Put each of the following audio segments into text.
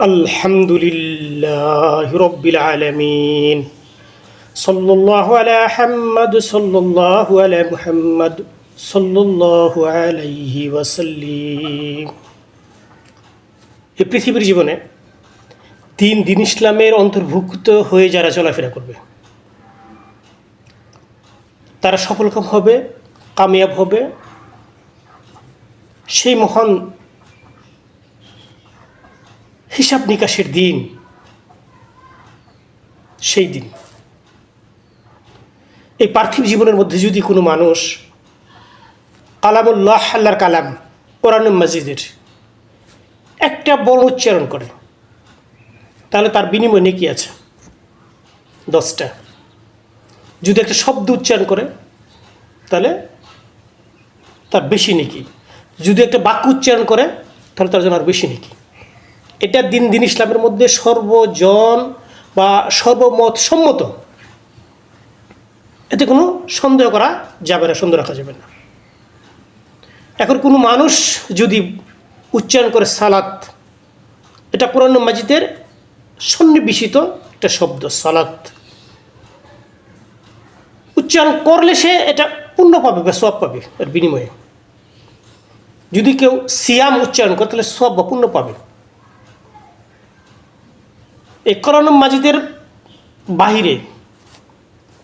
الحمد لله رب العالمين صلى الله على محمد صلى الله على محمد صلى الله عليه وسلم এই পৃথিবীর জীবনে তিন দিন ইসলামের অন্তর্ভুক্ত হয়ে যারা চলাফেরা করবে তারা সফলকাম হবে কামিয়াব হবে সেই মহান হিসাব নিকাশের দিন। সেই দিন। এই পার্থিব জীবনের মধ্যে যদি কোনো মানুষ কালামুল্লাহ, আল্লাহর কালাম কোরআন মসজিদের একটা বড় উচ্চারণ করে, তাহলে তার বিনিময় নেকি আছে? দশটা। যদি একটা শব্দ উচ্চারণ করে, তাহলে তার বেশি নেকি। যদি একটা বাক্য উচ্চারণ করে, তাহলে তার জন্য আর বেশি নেকি। এটা দিন দিন ইসলামের মধ্যে সর্বজন বা সর্বমত সম্মত এতে কোনো সন্দেহ করা যাবে না, সন্দেহ রাখা যাবে না। এখন কোনো মানুষ যদি উচ্চারণ করে সালাত, এটা কোরআন মাজিদের সন্নিবেশিত একটা শব্দ, সালাত। উচ্চারণ করলে সে এটা পূর্ণ পাবে বা সব পাবে এর বিনিময়ে। যদি কেউ সিয়াম উচ্চারণ করে, তাহলে সব বা পূর্ণ পাবে। এই কোরআন মাজিদের বাহিরে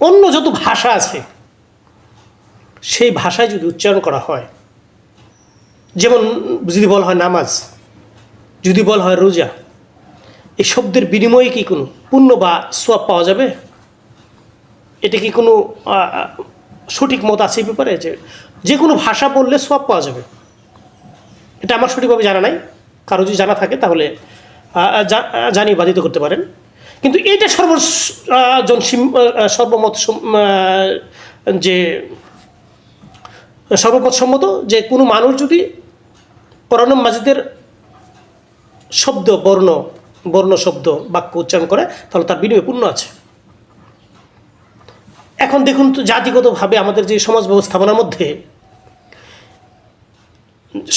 অন্য যত ভাষা আছে, সেই ভাষায় যদি উচ্চারণ করা হয়, যেমন যদি বলা হয় নামাজ, যদি বলা হয় রোজা, এই শব্দের বিনিময়ে কি কোনো পুণ্য বা সোয়াব পাওয়া যাবে? এটা কি কোনো সঠিক মত আছে এই ব্যাপারে? যে যে কোনো ভাষা বললে সোয়াব পাওয়া যাবে। এটা আমার সঠিকভাবে জানা নাই। কারও যদি জানা থাকে তাহলে জানিয়ে বাধিত করতে পারেন। কিন্তু এইটা সর্ব সর্বমত যে, সর্বমত সম্মত যে কোনো মানুষ যদি কোরআন মাজিদের শব্দ, বর্ণ বর্ণ শব্দ, বাক্য উচ্চারণ করে, তাহলে তার বিনিময় পূর্ণ আছে। এখন দেখুন তো জাতিগতভাবে আমাদের যে সমাজ ব্যবস্থাপনার মধ্যে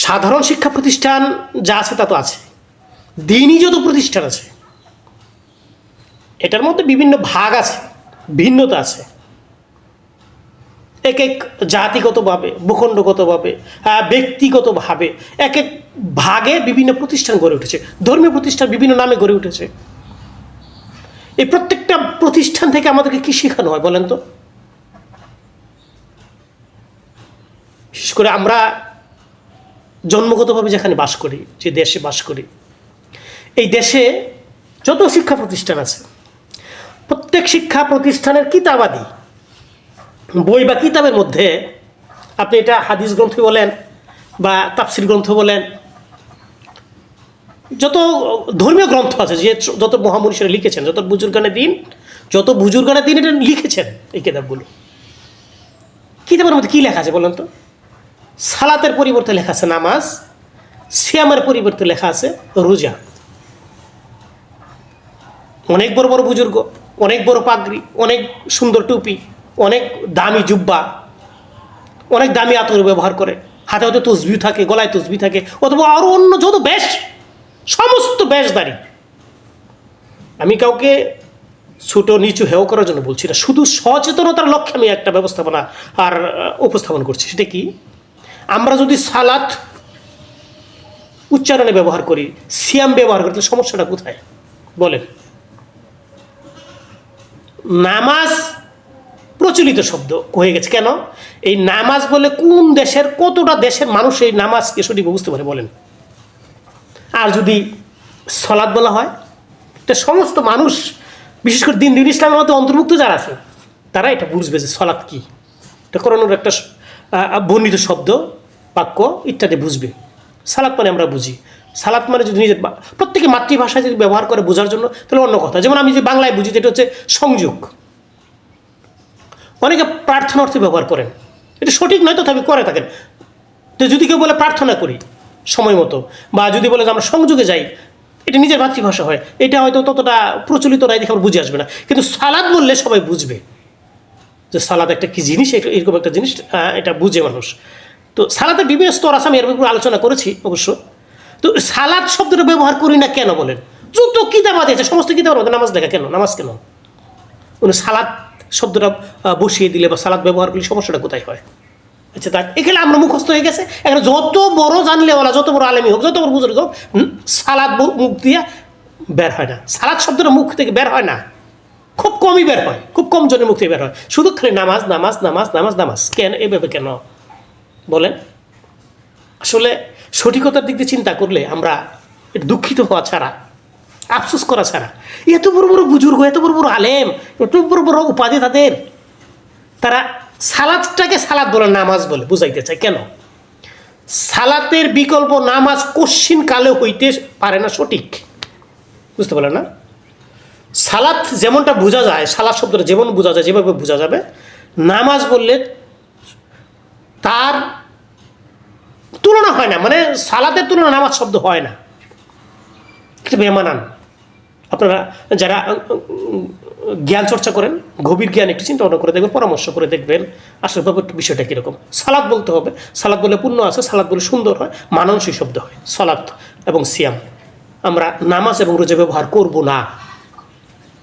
সাধারণ শিক্ষা প্রতিষ্ঠান যা আছে তা তো আছে। দিনই যত প্রতিষ্ঠান আছে, এটার মধ্যে বিভিন্ন ভাগ আছে, ভিন্নতা আছে। এক এক জাতিগতভাবে, ভূখণ্ডগতভাবে ব্যক্তিগতভাবে এক এক ভাগে বিভিন্ন প্রতিষ্ঠান গড়ে উঠেছে, ধর্মীয় প্রতিষ্ঠান বিভিন্ন নামে গড়ে উঠেছে। এই প্রত্যেকটা প্রতিষ্ঠান থেকে আমাদেরকে কি শেখানো হয় বলেন তো? বিশেষ করে আমরা জন্মগতভাবে যেখানে বাস করি, যে দেশে বাস করি এই দেশে যত শিক্ষা প্রতিষ্ঠান আছে, প্রত্যেক শিক্ষা প্রতিষ্ঠানের কিতাবাদি, বই বা কিতাবের মধ্যে আপনি এটা হাদিস গ্রন্থ বলেন বা তাফসির গ্রন্থ বলেন, যত ধর্মীয় গ্রন্থ আছে, যে যত মহামনীষীরা লিখেছেন, যত বুজুর্গানে দিন, যত বুজুর্গানে দিন এটা লিখেছেন এই কিতাবগুলো। কিতাবের মধ্যে কী লেখা আছে বলেন তো? সালাতের পরিবর্তে লেখা আছে নামাজ, সিয়ামের পরিবর্তে লেখা আছে রোজা। অনেক বড় বড় বুজুর্গ, অনেক বড় পাগড়ি, অনেক সুন্দর টুপি, অনেক দামি জুব্বা, অনেক দামি আতর ব্যবহার করে। হাতে হয়তো তসবি থাকে, গলায় তসবি থাকে, অথবা আরও অন্য যত বেশ, সমস্ত বেশদারি আমি কাউকে ছোট, নিচু হেও করার জন্য বলছি না, শুধু সচেতনতার লক্ষ্যে আমি একটা ব্যবস্থাপনা আর উপস্থাপন করছি, সেটা কি? আমরা যদি সালাত উচ্চারণে ব্যবহার করি, সিয়াম ব্যবহার করি তাহলে সমস্যাটা কোথায়? বলেন। নামাজ প্রচলিত শব্দ হয়ে গেছে। কেন? এই নামাজ বলে কোন দেশের কতটা দেশের মানুষ এই নামাজকে সঠিক বুঝতে পারে বলেন। আর যদি সলাদ বলা হয় এটা সমস্ত মানুষ, বিশেষ করে দিন দিন ইসলামের মধ্যে অন্তর্ভুক্ত যারা আছে, তারা এটা বুঝবে যে সলাদ কী। এটা করানোর একটা বর্ণিত শব্দ, বাক্য ইত্যাদি বুঝবে। সালাদ মানে আমরা বুঝি। সালাদ মানে যদি নিজের প্রত্যেকে মাতৃভাষায় যদি ব্যবহার করে বোঝার জন্য, তাহলে অন্য কথা। যেমন আমি যে বাংলায় বুঝি, যেটা হচ্ছে সংযোগ। অনেকে প্রার্থনা অর্থে ব্যবহার করেন। এটা সঠিক নয়, তথাপি করে থাকেন। তো যদি কেউ বলে প্রার্থনা করি, সময় মতো, বা যদি বলে যে আমরা সংযোগে যাই, এটা নিজের মাতৃভাষা হয়। এটা হয়তো ততটা প্রচলিত নয় দেখে আমার বুঝে আসবে না। কিন্তু সালাদ বললে সবাই বুঝবে। যে সালাদ একটা কী জিনিস, এটা এরকম একটা জিনিস এটা বুঝে মানুষ। তো সালাদের বিভিন্ন স্তর আছে, আমি এর আলোচনা করেছি অবশ্য। তো সালাদ শব্দটা ব্যবহার করি না কেন বলেন? যত কিতাবাদি আছে? সমস্ত কিতাবের মধ্যে নামাজ লেখা কেন? নামাজ কেন? উনি সালাদ শব্দটা বসিয়ে দিলে বা সালাদ ব্যবহার করলে সমস্যাটা কোথায় হয়? আচ্ছা তার এখানে আমরা মুখস্থ হয়ে গেছে। এখানে যত বড় জানলে জানলেওয়ালা, যত বড় আলেমি হোক, যত বড় বুজুর্গ হোক সালাদ মুখ দিয়ে বের হয় না। সালাদ শব্দটা মুখ থেকে বের হয় না। খুব কমই বের হয়। খুব কম জনের মুখ থেকে বের হয়। শুধু খালি নামাজ নামাজ নামাজ নামাজ নামাজ। কেন? এভাবে কেন? বলেন। আসলে সঠিকতার দিক দিয়ে চিন্তা করলে আমরা দুঃখিত হওয়া ছাড়া, আফসোস করা ছাড়া, এত বড় বড় বুজুর্গ, এত বড় বড় আলেম, এত বড় বড় উপাধি তাদের, তারা সালাদটাকে সালাদ বলে, নামাজ বলে, বুঝাইতে চায়। কেন? সালাতের বিকল্প নামাজ কশ্চিন কালে হইতে পারে না সঠিক। বুঝতে পারলেন না? সালাত যেমনটা বোঝা যায়, সালাদ শব্দটা যেমন বোঝা যায়, যেভাবে বোঝা যাবে, নামাজ বললে তার তুলনা হয় না মানে সালাতের তুলনা নামাজ শব্দ হয় না। এটা বেমানান আপনারা যারা জ্ঞান চর্চা করেন, গভীর জ্ঞান একটু চিন্তা ভাবনা করে দেখবেন, পরামর্শ করে দেখবেন, আসলে বিষয়টা কীরকম। সালাদ বলতে হবে সালাদ বলে পূর্ণ আছে সালাদ বলে সুন্দর হয়, মানানসই শব্দ হয় সালাদ এবং সিয়াম। আমরা নামাজ এবং রোজা ব্যবহার করব না।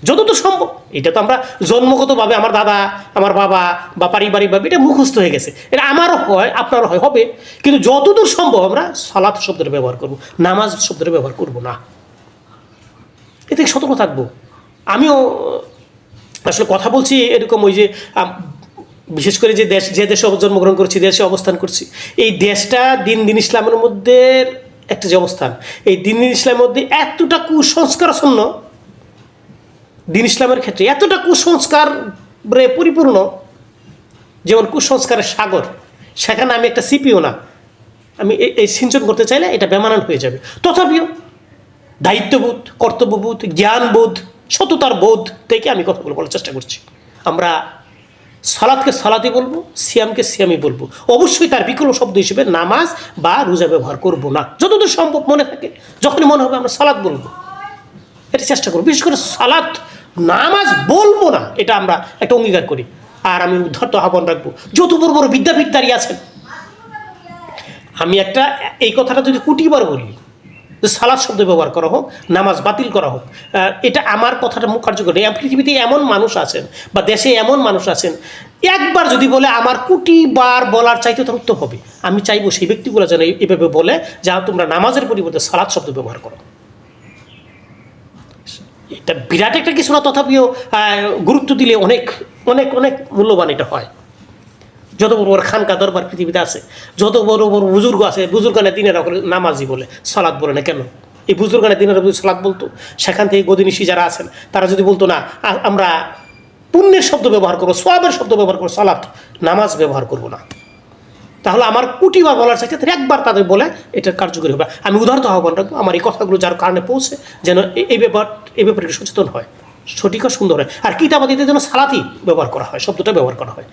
যতদূর সম্ভব। এটা তো আমরা জন্মগতভাবে আমার দাদা, আমার বাবা বা পারিবারিকভাবে এটা মুখস্থ হয়ে গেছে। এটা আমারও হয়, আপনারও হয়, হবে। কিন্তু যতদূর সম্ভব আমরা সালাত শব্দটা ব্যবহার করব, নামাজ শব্দটা ব্যবহার করব না। এ থেকে সতর্ক থাকব। আমিও আসলে কথা বলছি এরকম ওই যে বিশেষ করে যে দেশ, যে দেশে জন্মগ্রহণ করছি, দেশে অবস্থান করছি, এই দেশটা দিন দিন ইসলামের মধ্যে একটা যে অবস্থান, এই দিন দিন ইসলামের মধ্যে এতটা কুসংস্কারাচ্ছন্ন দিন ইসলামের ক্ষেত্রে। এতটা কুসংস্কারে পরিপূর্ণ, যেমন কুসংস্কারের সাগর, সেখানে আমি একটা সিপিও না। আমি এই- সিঞ্চন করতে চাইলে এটা বেমানান হয়ে যাবে। তথাপিও দায়িত্ববোধ, কর্তব্যবোধ, জ্ঞানবোধ, সততার বোধ থেকে আমি কথাগুলো বলার চেষ্টা করছি। আমরা সালাদকে সালাদি বলব, সিয়ামকে সিয়ামি বলব। অবশ্যই তার বিকল্প শব্দ হিসেবে নামাজ বা রোজা ব্যবহার করব না। যতদূর সম্ভব মনে থাকে, যখনই মনে হবে আমরা সালাদ বলব। এটা চেষ্টা করব। বিশেষ করে সালাত নামাজ বলব না, এটা আমরা একটা অঙ্গীকার করি। আর আমি উদ্ধর্ত আহ্বান রাখব, যত বড় বড় বিদ্যাপীঠ দাঁড়িয়ে আছেন, আমি একটা, এই কথাটা যদি কুটিবার বলি সালাদ শব্দ ব্যবহার করা হোক, নামাজ বাতিল করা হোক এটা আমার কথাটা কার্যকর নেই। পৃথিবীতে এমন মানুষ আছেন, বা দেশে এমন মানুষ আছেন, একবার যদি বলে আমার কোটি বার বলার চাইতে তো হবে। আমি চাইব সেই ব্যক্তিগুলো যেন এভাবে বলে, যা তোমরা নামাজের পরিবর্তে সালাদ শব্দ ব্যবহার করো। এটা বিরাট একটা কিছু না, তথাপিও গুরুত্ব দিলে অনেক অনেক অনেক মূল্যবান এটা হয়। যত বড় বড় খানকা দরবার পৃথিবীতে আছে, যত বড় বড় বুজুর্গ আছে, বুজুর্গানে দিনের নামাজি বলে সালাদ বলে না কেন? এই বুজুর্গানে দিনের সালাদ বলতো, সেখান থেকে গদিনিশি যারা আছেন, তারা যদি বলতো, না আমরা পুণ্যের শব্দ ব্যবহার করব, সোয়াবের শব্দ ব্যবহার করব সালাদ নামাজ ব্যবহার করব না। তাহলে আমার কোটিবার বলার চাইতে তারা একবার তাদের বলে এটা কার্যকরী হবে। আমি উদাহরণ আহ্বান রাখব আমার এই কথাগুলো যার কারণে পৌঁছে যেন এই ব্যাপার এই ব্যাপারে সচেতন হয়। সঠিক আর সুন্দর হয়। আর কিতাবাদিতে যেন সালাতি ব্যবহার করা হয়, শব্দটা ব্যবহার করা হয়।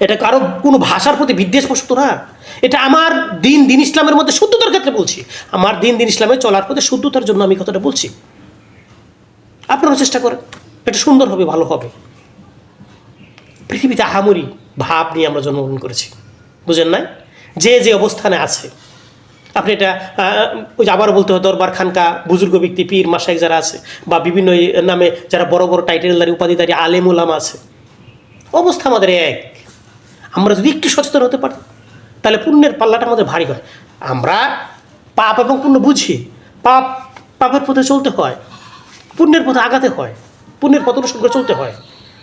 এটা কারও কোনো ভাষার প্রতি বিদ্বেষ প্রসূত না। এটা আমার দিন দিন ইসলামের মধ্যে শুদ্ধতার ক্ষেত্রে বলছি। আমার দিন দিন ইসলামে চলার পথে শুদ্ধতার জন্য আমি কথাটা বলছি। আপনারা চেষ্টা করেন। এটা সুন্দর হবে, ভালো হবে। পৃথিবীতে আহামরি ভাব নিয়ে আমরা জন্মগ্রহণ করেছি। বুঝেন নাই? যে যে অবস্থানে আছে। আপনি এটা ওই আবার বলতে হয়, দরবার খানকা বুজুর্গ ব্যক্তি, পীর মাসাইক যারা আছে, বা বিভিন্ন নামে যারা বড় বড় টাইটেলদারি উপাধিদারি আলেম, উলামা আছে। অবস্থা আমাদের এক। আমরা যদি একটু সচেতন হতে পারি তাহলে পুণ্যের পাল্লাটা আমাদের ভারী হয়। আমরা পাপ এবং পুণ্য বুঝি। পাপ, পাপের পথে চলতে হয়। পুণ্যের পথে আগাতে হয়। পুণ্যের পথ অনুসরণ করে চলতে হয়।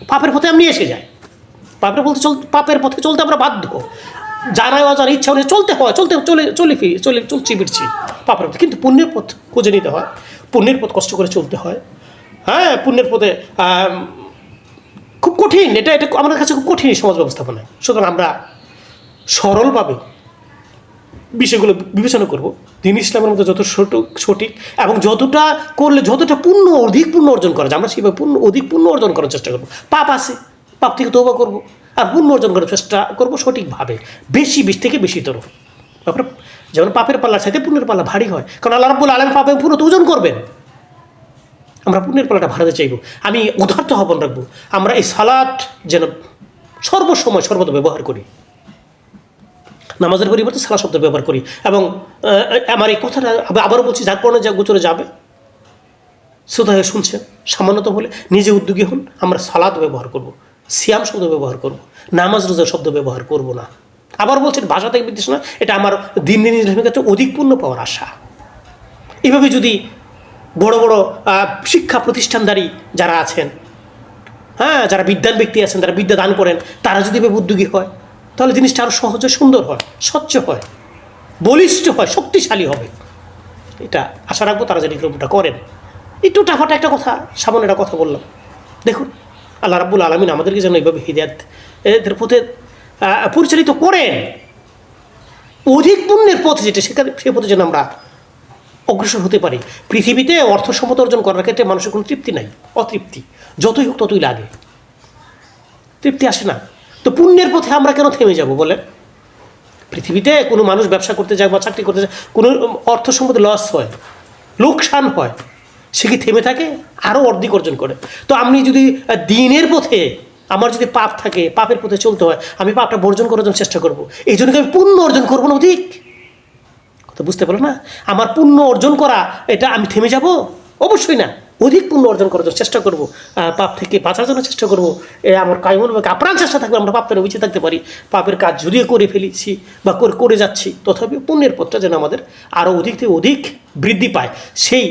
পাপের পথে আমি এসে যায় পাপের পথে চল পাপের পথে চলতে আমরা বাধ্য। জানায় অজানা ইচ্ছা অনুযায়ী চলতে হয়, চলতে চলে চলে ফি চলে চলছি ফিরছি পাপের পথে। কিন্তু পুণ্যের পথ খুঁজে নিতে হয়। পুণ্যের পথ কষ্ট করে চলতে হয়। হ্যাঁ পুণ্যের পথে খুব কঠিন। এটা এটা আমাদের কাছে খুব কঠিন সমাজ ব্যবস্থাপনায়। সুতরাং আমরা সরলভাবে বিষয়গুলো বিবেচনা করব। দিন ইসলামের মধ্যে যত সঠিক এবং যতটা করলে যতটা পূর্ণ অধিক পূর্ণ অর্জন করা যায়, আমরা সেভাবে পূর্ণ অধিক পূর্ণ অর্জন করার চেষ্টা করব। পাপ আছে। পাপ থেকে তৌবা করব আর পূর্ণ অর্জন করার চেষ্টা করব সঠিকভাবে, বেশি বেশি থেকে বেশি তর তারপরে যেমন পাপের পাল্লার সাথে পুণ্যের পাল্লা ভারী হয়, কারণ আল্লাহ রাব্বুল আলম পাপে পুরো তো ওজন করবেন। আমরা পুণ্যের পাল্লাটা ভাড়াতে চাইব। আমি উদার্থ আহ্বান রাখব, আমরা এই সালাদ যেন সর্বসময় সর্বদা ব্যবহার করি। নামাজের পরিবর্তে সালা শব্দ ব্যবহার করি এবং আমার এই কথাটা আবারও বলছি, যার কারণে যা গোচরে যাবে। শ্রোতা হয়ে শুনছেন সামান্যত বলে নিজে উদ্যোগী হন, আমরা সালাদ ব্যবহার করব। সিয়াম শব্দ ব্যবহার করব, নামাজ রোজা শব্দ ব্যবহার করব না। আবার বলছেন, ভাষা থেকে বিদ্বেষ না, এটা আমার দিন দিন ইসলামের কাছে অধিক পূর্ণ পাওয়ার আশা। এভাবে যদি বড় বড় শিক্ষা প্রতিষ্ঠানদারী যারা আছেন হ্যাঁ যারা বিদ্যান ব্যক্তি আছেন, যারা বিদ্যা দান করেন, তারা যদি এভাবে উদ্যোগী হয়, তাহলে জিনিসটা আরও সহজে সুন্দর হয়, স্বচ্ছ হয়, বলিষ্ঠ হয়, শক্তিশালী হবে। এটা আশা রাখব তারা যেন করেন। একটু টাফাটা একটা কথা, সামান্য একটা কথা বললাম। দেখুন আল্লাহ রাব্বুল আলমিন আমাদেরকে যেন এইভাবে হিদায়ত, এদের পথে পরিচালিত করেন। অধিক পুণ্যের পথ যেটা, সেখানে, সে পথে যেন আমরা অগ্রসর হতে পারি। পৃথিবীতে অর্থ সম্পদ অর্জন করার ক্ষেত্রে মানুষের কোনো তৃপ্তি নাই, অতৃপ্তি। যতই হোক ততই লাগে। তৃপ্তি আসে না। তো পুণ্যের পথে আমরা কেন থেমে যাব বলে পৃথিবীতে কোনো মানুষ ব্যবসা করতে যায় বা চাকরি করতে যায় কোনো অর্থ সম্পদে লস হয়, লোকসান হয়। সে কি থেমে থাকে? আরও অর্ধেক অর্জন করে। তো আপনি যদি দিনের পথে আমার যদি পাপ থাকে, পাপের পথে চলতে হয়, আমি পাপটা বর্জন করার জন্য চেষ্টা করব। এই জন্য আমি পুণ্য অর্জন করব না অধিক? কথা বুঝতে পারল না? আমার পুণ্য অর্জন করা, এটা আমি থেমে যাব? অবশ্যই না। অধিক পুণ্য অর্জন করার জন্য চেষ্টা করব পাপ থেকে বাঁচার জন্য চেষ্টা করব। এ আমার কায়মন আপ্রাণ চেষ্টা থাকবে আমরা পাপ থেকে বেঁচে থাকতে পারি। পাপের কাজ যদিও করে ফেলেছি বা করে করে যাচ্ছি তথাপি পুণ্যের পথটা যেন আমাদের আরও অধিক থেকে অধিক বৃদ্ধি পায়। সেই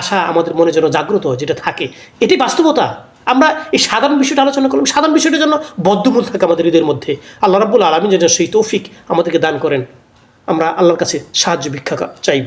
আশা আমাদের মনে যেন জাগ্রত হয় যেটা থাকে। এটি বাস্তবতা। আমরা এই সাধারণ বিষয়টা আলোচনা করলাম। সাধারণ বিষয়টার জন্য বদ্ধমূল থাকে আমাদের হৃদয়ের মধ্যে। আল্লাহ রাব্বুল আলমী যেন সেই তৌফিক আমাদেরকে দান করেন। আমরা আল্লাহর কাছে সাহায্য ভিক্ষা চাইব।